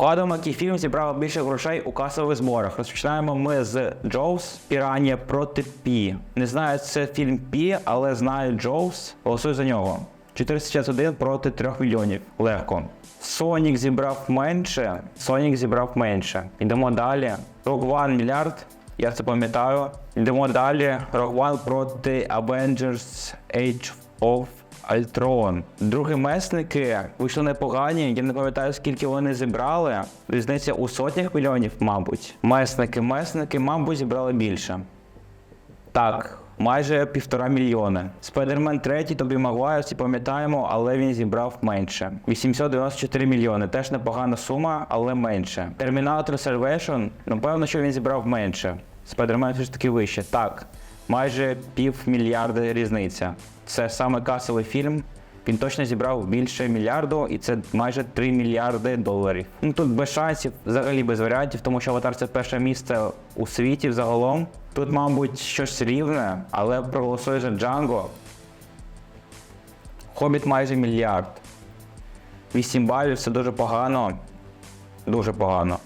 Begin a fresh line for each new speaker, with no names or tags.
Вгадуємо, який фільм зібрав більше грошей у касових зборах. Розпочинаємо ми з Джоус Піранія проти Пі. Не знаю, це фільм Пі, але знаю Джоус. Голосую за нього. 461 проти 3 мільйонів. Легко. Сонік зібрав менше. Сонік зібрав менше. Йдемо далі. One мільярд. Я це пам'ятаю. Йдемо далі. One проти Avengers Age of Альтрон. Другі месники вийшли непогані. Я не пам'ятаю, скільки вони зібрали. Різниця у сотнях мільйонів, мабуть. Месники, месники, мабуть, зібрали більше. Так, майже півтора мільйони. Спайдермен 3, тобі Магуайр, всі пам'ятаємо, але він зібрав менше. 894 мільйони. Теж непогана сума, але менше. Термінатор Salvation, напевно, що він зібрав менше. Спайдермен все ж таки вище. Так, майже пів мільярда різниця. Це саме касовий фільм. Він точно зібрав більше мільярду, і це майже 3 мільярди доларів. Ну тут без шансів, взагалі без варіантів, тому що аватар це перше місце у світі взагалом. Тут, мабуть, щось рівне, але проголосує за Джанго. Хобіт майже мільярд. 8 балів це дуже погано. Дуже погано.